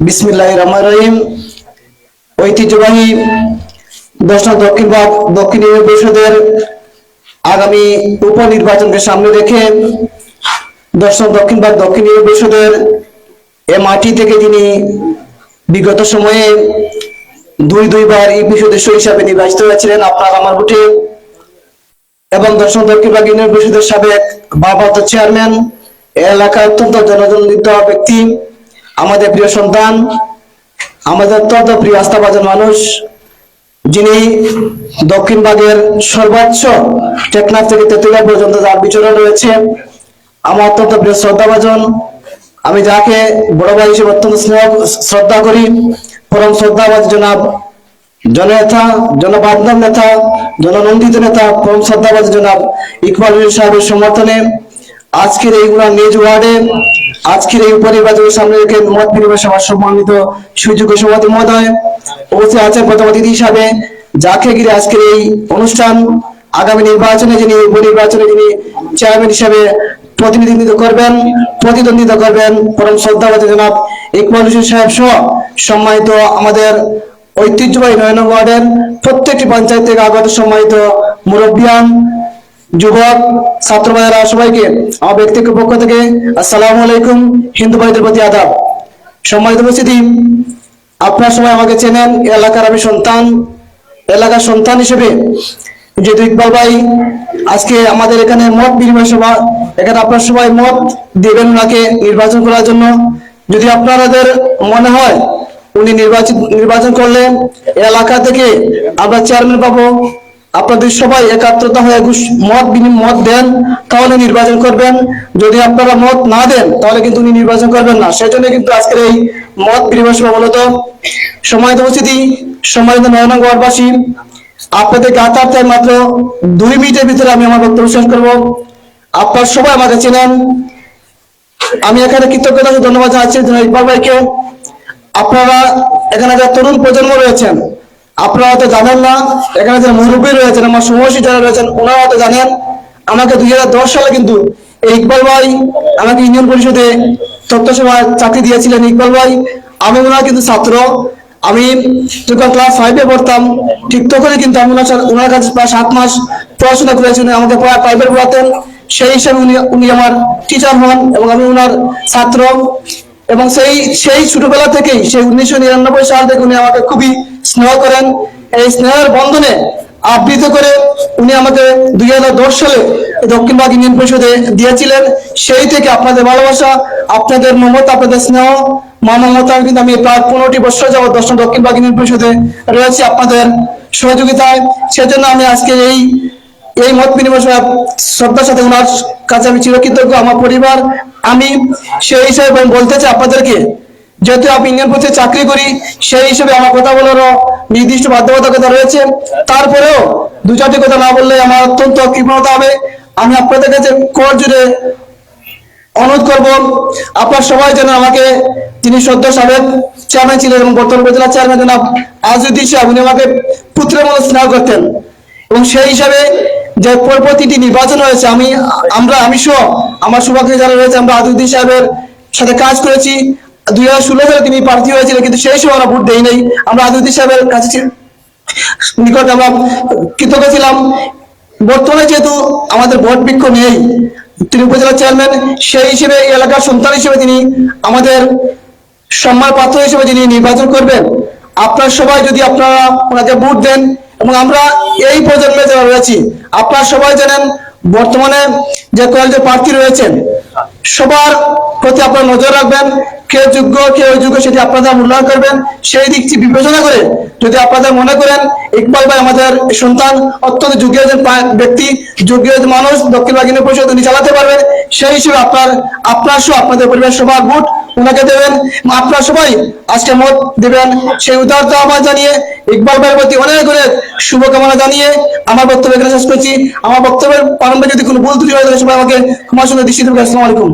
বিসমিল্লাহ রহমান রহিম। ঐতিহ্যবাহী দশটা দক্ষিণ ভাগ, দক্ষিণ ইউনিয়ন পরিষদের আগামী উপনির্বাচনকে সামনে রেখে দশম দক্ষিণ ভাগ, দক্ষিণ ইউনিয়ন পরিষদের এ মাটি থেকে যিনি বিগত সময়ে দুই, দুইবার ইউপি সদস্য হিসাবে নির্বাচিত হয়েছিলেন আপনার আমার ভোটে এবং দর্শন দক্ষিণ ভাগ, ইউনিয়ন পরিষদের সাবেক ভারপ্রাপ্ত চেয়ারম্যান এ এলাকার অত্যন্ত জনজনিত ব্যক্তি। আমাদের প্রিয় সন্তান, আমাদের অত্যন্ত প্রিয় আস্থাভাজন মানুষ, যিনি দক্ষিণ ভাগের সর্বোচ্চ টেকনাফ থেকে তেতুলিয়া পর্যন্ত যার বিচরণ রয়েছে, আমার অত্যন্ত প্রিয় শ্রদ্ধাভাজন, আমি যাকে বড় ভাই হিসেবে অত্যন্ত স্নেহ, শ্রদ্ধা করি, পরম শ্রদ্ধাবাদ জনাব জননেতা, জনবান্ধব নেতা, জননন্দিত নেতা, পরম শ্রদ্ধাবাদ জনাব ইকবাল সাহেবের সমর্থনে আজকের এইগুলা নিজ ওয়ার্ডে আজকের এই উপনির্বাচনের সামনে রেখে মত বিনিময় সভার সম্মানিত সুযোগ্য সভাপতি মহোদয় অবশ্যই আছেন প্রথম অতিথি হিসাবে। যাকে ঘিরে আজকের এই অনুষ্ঠান, আগামী নির্বাচনে যিনি উপনির্বাচনে যিনি চেয়ারম্যান হিসাবে প্রতিনিধিত্ব করবেন, প্রতিদ্বন্দ্বিতা করবেন, পরম শ্রদ্ধাবাদ জনাব ইকবাল হোসেন সাহেব সহ সম্মানিত আমাদের ঐতিহ্যবাহী নয়ন ওয়ার্ডের প্রত্যেকটি পঞ্চায়েত থেকে আগত সম্মানিত মুরব্বিয়ান যুবক, ছাত্র ভাইয়েরা, সবাইকে আমার ব্যক্তিগত পক্ষ থেকে আসসালামু আলাইকুম, হিন্দু ভাইদের প্রতি আদাব। সম্মানিত উপস্থিতি, আপনার সবাই আমাকে চেনেন, এলাকার আমি সন্তান। এলাকার সন্তান হিসেবে যেহেতু ইকবাল ভাই, আজকে আমাদের এখানে মত বিনিময় সভা, এখানে আপনার সবাই মত দেবেন ওনাকে নির্বাচন করার জন্য। যদি আপনাদের মনে হয় উনি নির্বাচন নির্বাচন করলে এলাকা থেকে আমরা চেয়ারম্যান পাবো আপনাদের সবাই একাত্রতা হয়ে মত মত দেন, তাহলে নির্বাচন করবেন। যদি আপনারা মত না দেন, তাহলে কিন্তু উনি নির্বাচন করবেন না। সেজন্য কিন্তু আজকের এই মত সভা মূলত সময়ত উপস্থিতি সময়ত নয়নগরবাসী আপনাদের গাতার মাত্র দুই মিনিটের ভিতরে আমি আমার বক্তব্য শেষ করব। আপনার সবাই আমাকে চেনেন। আমি এখানে কৃতজ্ঞতা ধন্যবাদ জানাচ্ছি ইকবাল ভাইকে। আপনারা এখানে যারা তরুণ প্রজন্ম রয়েছেন আপনারা হয়তো জানেন না, এখানে যারা মুরব্বী রয়েছেন, আমার সমবয়সী যারা রয়েছেন, ওনারা হয়তো জানেন, আমাকে দু হাজার দশ সালে কিন্তু ইকবাল ভাই আমাকে ইউনিয়ন পরিষদে তথ্য সভায় চাকরি দিয়েছিলেন ইকবাল ভাই। আমি ওনার কিন্তু ছাত্র। আমি যখন ক্লাস ফাইভে পড়তাম, ঠিক তখনই কিন্তু আমি ওনার কাছে প্রায় সাত মাস পড়াশোনা করেছি। উনি আমাকে প্রায় প্রাইভেট পড়াতেন। সেই হিসাবে উনি উনি আমার টিচার হন এবং আমি ওনার ছাত্র। এবং সেই সেই ছোটবেলা থেকেই, সেই উনিশশো নিরানব্বই সাল থেকে উনি আমাকে খুবই স্নেহ করেন। এই স্নেহের বন্ধনে আবৃত করে উনি আমাকে দুই হাজার দশ সালে দক্ষিণবাগ ইউনিয়ন পরিষদে দিয়েছিলেন। সেই থেকে আপনাদের ভালোবাসা, আপনাদের মমতা, আপনাদের স্নেহ মমতা কিন্তু আমি প্রায় পনেরোটি বছর যাবত দশম দক্ষিণবাগ ইউনিয়ন পরিষদে রয়েছি আপনাদের সহযোগিতায়। সেজন্য আমি আজকে এই এই মত বিনিময় শ্রদ্ধার সাথে ওনার কাছে আমি চিরকৃতজ্ঞ। আমার পরিবার আমি সেই হিসাবে আমি বলতে চাই আপনাদেরকে, যেহেতু আমি ইন্ডিয়ান পথে চাকরি করি, সেই হিসেবে আমার কথা বলারও নির্দিষ্ট বাধ্যবাধকতা রয়েছে। তারপরেও দু চারটি কথা না বললে আমার অত্যন্ত কৃপণতা হবে। আমি আপনাদের কাছে কর জুড়ে অনুরোধ করব, আপনার সবাই যেন আমাকে তিনি সদ্য সাবেক চেয়ারম্যান ছিলেন এবং বর্তমান উপজেলা চেয়ারম্যান জনাব আজউদ্দিন সাহেব উনি আমাকে পুত্রের মতো স্নেহ করতেন। এবং সেই হিসাবে যে প্রতিটি নির্বাচন হয়েছে, আমি, আমরা, আমি সহ আমার সৌভাগ্য যারা রয়েছে, আমরা আজউদ্দিন সাহেবের সাথে কাজ করেছি। দুই হাজার ষোলো সালে তিনি প্রার্থী হয়েছিলেন, কিন্তু সেই সময় আমরা ভোট দেই নাই। আমরা আজউদ্দিন সাহেবের কাছে নিকট আমরা কৃতজ্ঞ ছিলাম। বর্তমানে যেহেতু আমাদের ভোট বৃক্ষ নেই, তিনি উপজেলা চেয়ারম্যান, সেই হিসেবে এলাকার সন্তান হিসেবে তিনি আমাদের সম্মান পাত্র হিসেবে যিনি নির্বাচন করবেন, আপনার সবাই যদি আপনারা ওনাকে ভোট দেন এবং আমরা এই প্রজন্মে যারা রয়েছি, আপনারা সবাই জানেন বর্তমানে যে কয়েকজন প্রার্থী রয়েছেন, সবার প্রতি আপনারা নজর রাখবেন কে যোগ্য কে অযোগ্য সেটি আপনারা মূল্যায়ন করবেন। সেই দিকটি বিবেচনা করে যদি আপনাদের মনে করেন ইকবাল ভাই আমাদের সন্তান, অত্যন্ত যোগ্য একজন ব্যক্তি, যোগ্য মানুষ, দক্ষিণ বাগিনী পরিষদ উনি চালাতে পারবেন, সেই হিসেবে আপনার আপনার সহ আপনাদের পরিবার সবার ভোট ওনাকে দেবেন। আপনার সবাই আজকে মত দিবেন। সেই উদারতা আমার জানিয়ে, ইকবাল ভাইয়ের প্রতি অনেক অনেক শুভকামনা জানিয়ে আমার বক্তব্য এখানে শেষ করছি। আমার বক্তব্যের প্রারম্ভে যদি কোনো ভুল ত্রুটি হয়, তাহলে সবাই আমাকে ক্ষমা সুন্দর দৃষ্টি দেবেন আসসালামু আলাইকুম।